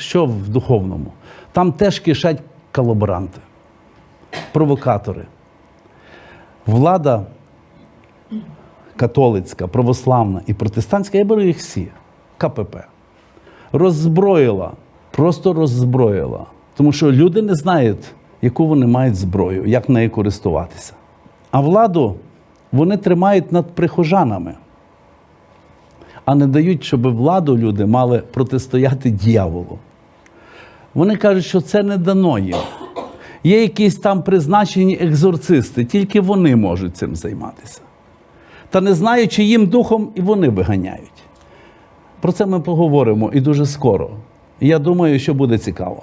що в духовному? Там теж кишать колаборанти, провокатори. Влада католицька, православна і протестантська, я беру їх всі, КПП, роззброїла, просто роззброїла. Тому що люди не знають, яку вони мають зброю, як нею користуватися. А владу вони тримають над прихожанами, а не дають, щоб владу люди мали протистояти дьяволу. Вони кажуть, що це не дано їм. Є якісь там призначені екзорцисти, тільки вони можуть цим займатися. Та не знаю, чиїм духом і вони виганяють. Про це ми поговоримо і дуже скоро. Я думаю, що буде цікаво.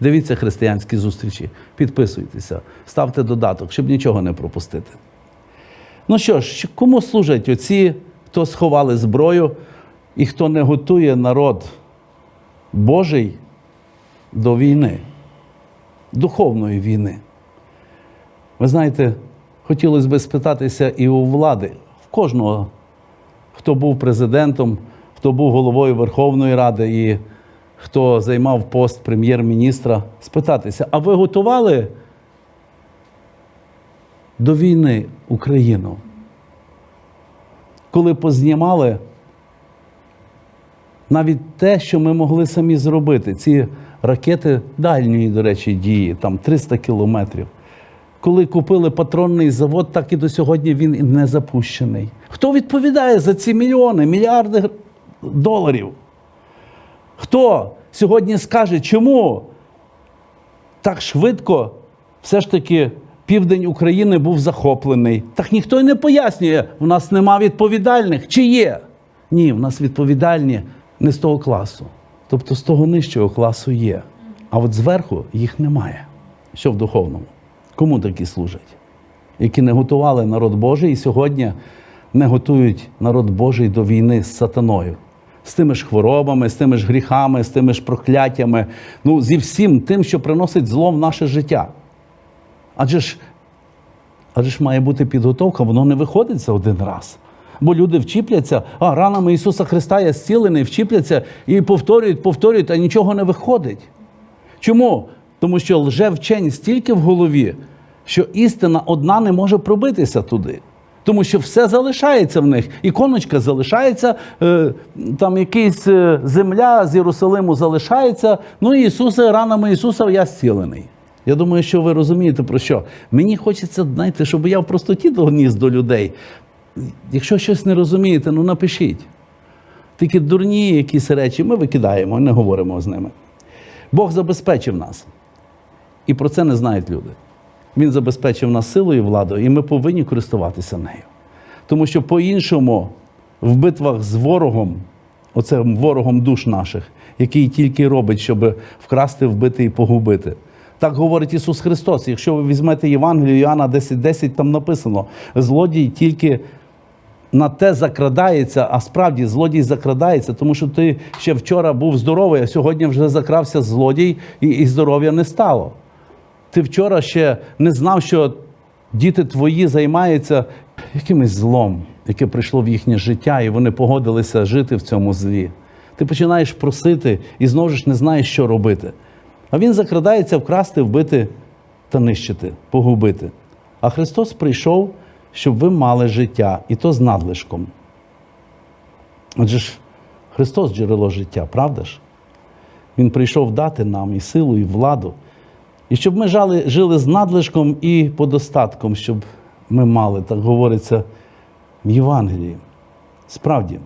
Дивіться християнські зустрічі, підписуйтеся, ставте додаток, щоб нічого не пропустити. Ну що ж, кому служать оці, хто сховали зброю і хто не готує народ Божий до війни, духовної війни? Ви знаєте, хотілося б спитатися і у влади, в кожного, хто був президентом, хто був головою Верховної Ради і хто займав пост прем'єр-міністра, спитатися, а ви готували до війни Україну? Коли познімали навіть те, що ми могли самі зробити, ці ракети дальньої, до речі, дії, там 300 кілометрів. Коли купили патронний завод, так і до сьогодні він не запущений. Хто відповідає за ці мільйони, мільярди доларів? Хто сьогодні скаже, чому так швидко все ж таки південь України був захоплений? Так ніхто й не пояснює, у нас нема відповідальних. Чи є? Ні, в нас відповідальні не з того класу. Тобто з того нижчого класу є. А от зверху їх немає. Що в духовному? Кому такі служать? Які не готували народ Божий і сьогодні не готують народ Божий до війни з сатаною, з тими ж хворобами, з тими ж гріхами, з тими ж прокляттями, ну зі всім тим, що приносить зло в наше життя. Адже ж, адже ж має бути підготовка, воно не виходить за один раз. Бо люди вчіпляться, а ранами Ісуса Христа я зцілений, вчіпляться і повторюють, повторюють, а нічого не виходить. Чому? Тому що лжевчень стільки в голові, що істина одна не може пробитися туди. Тому що все залишається в них. Іконочка залишається, е, там якийсь е, земля з Єрусалиму залишається. Ну і Ісуса, ранами Ісуса я зцілений. Я думаю, що ви розумієте про що. Мені хочеться, знаєте, щоб я в простоті доніс до людей. Якщо щось не розумієте, ну напишіть. Тільки дурні якісь речі ми викидаємо, не говоримо з ними. Бог забезпечив нас. І про це не знають люди. Він забезпечив нас силою і владою, і ми повинні користуватися нею. Тому що по-іншому в битвах з ворогом, оцим ворогом душ наших, який тільки робить, щоб вкрасти, вбити і погубити. Так говорить Ісус Христос. Якщо ви візьмете Євангелію Іоанна 10.10, 10, там написано: злодій тільки на те закрадається, а справді злодій закрадається, тому що ти ще вчора був здоровий, а сьогодні вже закрався злодій, і, і здоров'я не стало. Ти вчора ще не знав, що діти твої займаються якимось злом, яке прийшло в їхнє життя, і вони погодилися жити в цьому злі. Ти починаєш просити і знову ж не знаєш, що робити. А він закрадається вкрасти, вбити та нищити, погубити. А Христос прийшов, щоб ви мали життя, і то з надлишком. Отже ж, Христос джерело життя, правда ж? Він прийшов дати нам і силу, і владу. І щоб ми жали, жили з надлишком і подостатком, щоб ми мали, так говориться в Євангелії. Справді,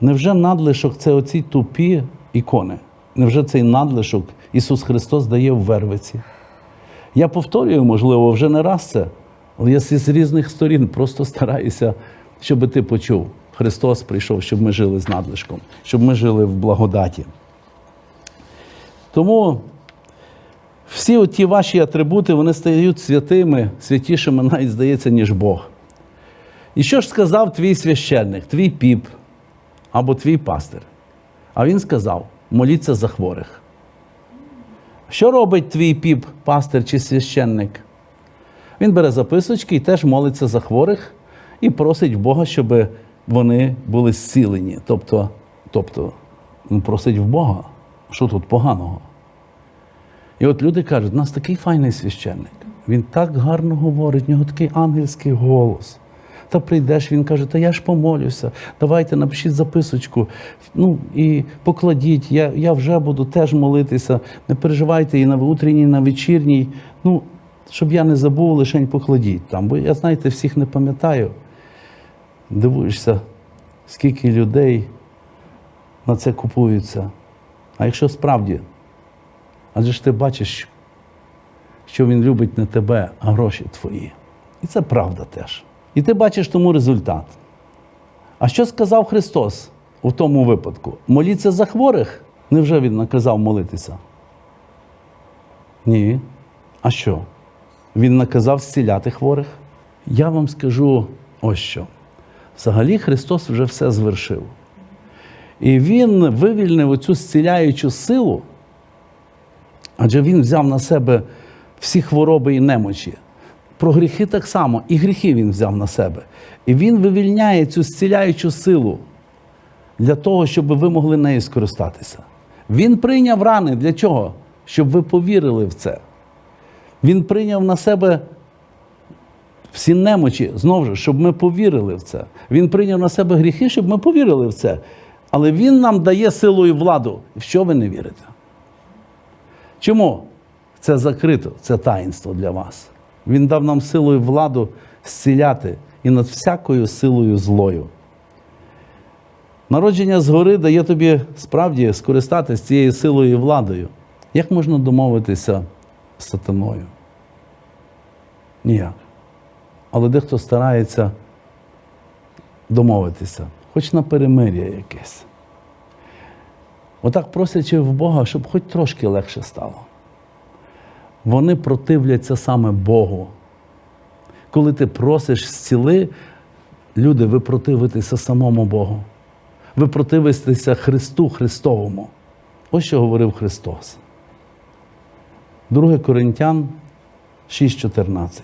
невже надлишок це оці тупі ікони? Невже цей надлишок Ісус Христос дає в Вервиці? Я повторюю, можливо, вже не раз це, але я з різних сторін просто стараюся, щоб ти почув. Христос прийшов, щоб ми жили з надлишком, щоб ми жили в благодаті. Тому всі ті ваші атрибути вони стають святими, святішими, навіть здається, ніж Бог. І що ж сказав твій священник, твій піп або твій пастир? А він сказав: моліться за хворих. Що робить твій піп, пастир чи священник? Він бере записочки і теж молиться за хворих і просить Бога, щоб вони були зцілені. Тобто, тобто просить в Бога. Що тут поганого? І от люди кажуть, у нас такий файний священник. Він так гарно говорить, в нього такий ангельський голос. Та прийдеш, він каже, та я ж помолюся, давайте напишіть записочку, ну і покладіть, я, я вже буду теж молитися. Не переживайте і на утренній, і на вечірній. Ну, щоб я не забув, лишень покладіть там. Бо я, знаєте, всіх не пам'ятаю. Дивуєшся, скільки людей на це купуються. А якщо справді, адже ж ти бачиш, що він любить не тебе, а гроші твої. І це правда теж. І ти бачиш тому результат. А що сказав Христос у тому випадку? Моліться за хворих? Невже Він наказав молитися? Ні. А що? Він наказав зціляти хворих? Я вам скажу ось що. Взагалі Христос вже все звершив. І Він вивільнив оцю зціляючу силу, адже Він взяв на себе всі хвороби і немочі. Про гріхи так само, і гріхи Він взяв на себе. І Він вивільняє цю зціляючу силу для того, щоб ви могли нею скористатися. Він прийняв рани для чого? Щоб ви повірили в це. Він прийняв на себе всі немочі, знову ж, щоб ми повірили в це. Він прийняв на себе гріхи, щоб ми повірили в це. Але Він нам дає силу і владу. В що ви не вірите? Чому? Це закрито, це таїнство для вас. Він дав нам силу і владу зціляти і над всякою силою злою. Народження згори дає тобі справді скористатися цією силою і владою. Як можна домовитися з сатаною? Ніяк. Але дехто старається домовитися, хоч на перемир'я якесь. Отак просячи в Бога, щоб хоч трошки легше стало. Вони противляться саме Богу. Коли ти просиш зціли, люди, ви противитеся самому Богу. Ви противитеся Христу Христовому. Ось що говорив Христос. 2 Коринтян 6,14.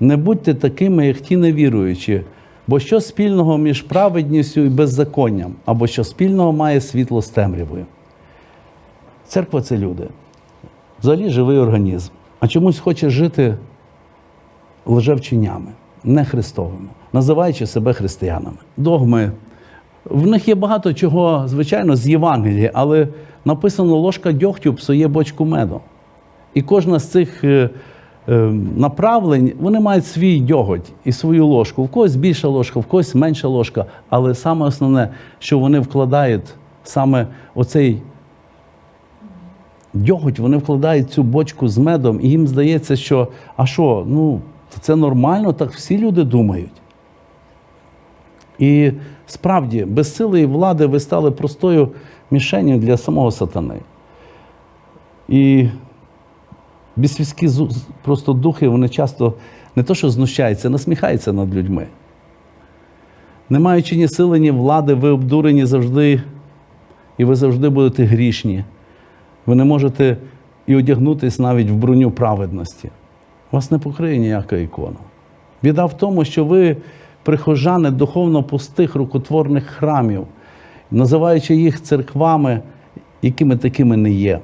Не будьте такими, як ті невіруючі, бо що спільного між праведністю і беззаконням, або що спільного має світло з темрявою. Церква це люди. Взагалі живий організм. А чомусь хоче жити лжевченнями, не христовими, називаючи себе християнами. Догми. В них є багато чого, звичайно, з Євангелії, але написано ложка дьогтю псує бочку меду. І кожна з цих е, направлень вони мають свій дьоготь і свою ложку. В когось більша ложка, в когось менша ложка. Але саме основне, що вони вкладають саме оцей дьоготь, вони вкладають цю бочку з медом, і їм здається, що а що, ну, це нормально, так всі люди думають. І справді, без сили і влади ви стали простою мішенью для самого сатани. І бісвіські просто духи, вони часто не то, що знущаються, насміхаються над людьми. Не маючи ні сили, ні влади, ви обдурені завжди, і ви завжди будете грішні. Ви не можете і одягнутись навіть в броню праведності. Вас не покриє ніяка ікона. Біда в тому, що ви прихожани духовно пустих рукотворних храмів, називаючи їх церквами, якими такими не є.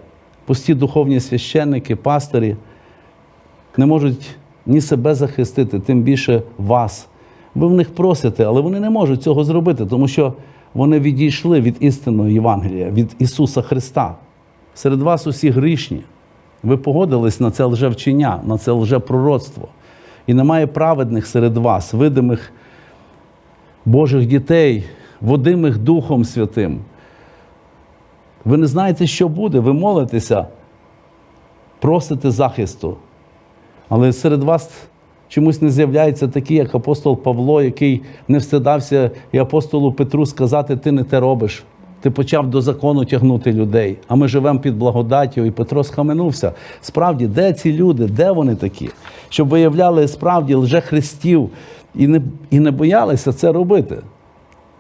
Пусті духовні священники, пастирі не можуть ні себе захистити, тим більше вас. Ви в них просите, але вони не можуть цього зробити, тому що вони відійшли від істинного Євангелія, від Ісуса Христа. Серед вас усі грішні. Ви погодились на це лжевчення, на це лжепророцтво. І немає праведних серед вас, видимих Божих дітей, водимих Духом Святим. Ви не знаєте, що буде, ви молитеся, просите захисту. Але серед вас чомусь не з'являється такі, як апостол Павло, який не встидався і апостолу Петру сказати, ти не те робиш. Ти почав до закону тягнути людей, а ми живемо під благодаттю, і Петро схаменувся. Справді, де ці люди, де вони такі? Щоб виявляли справді лжехристів і не, і не боялися це робити.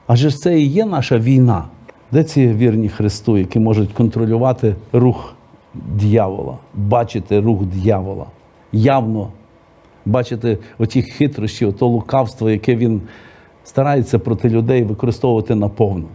Адже ж це і є наша війна. Де ці вірні Христу, які можуть контролювати рух дьявола, бачити рух дьявола, явно бачити оті хитрощі, ото лукавство, яке він старається проти людей використовувати наповну.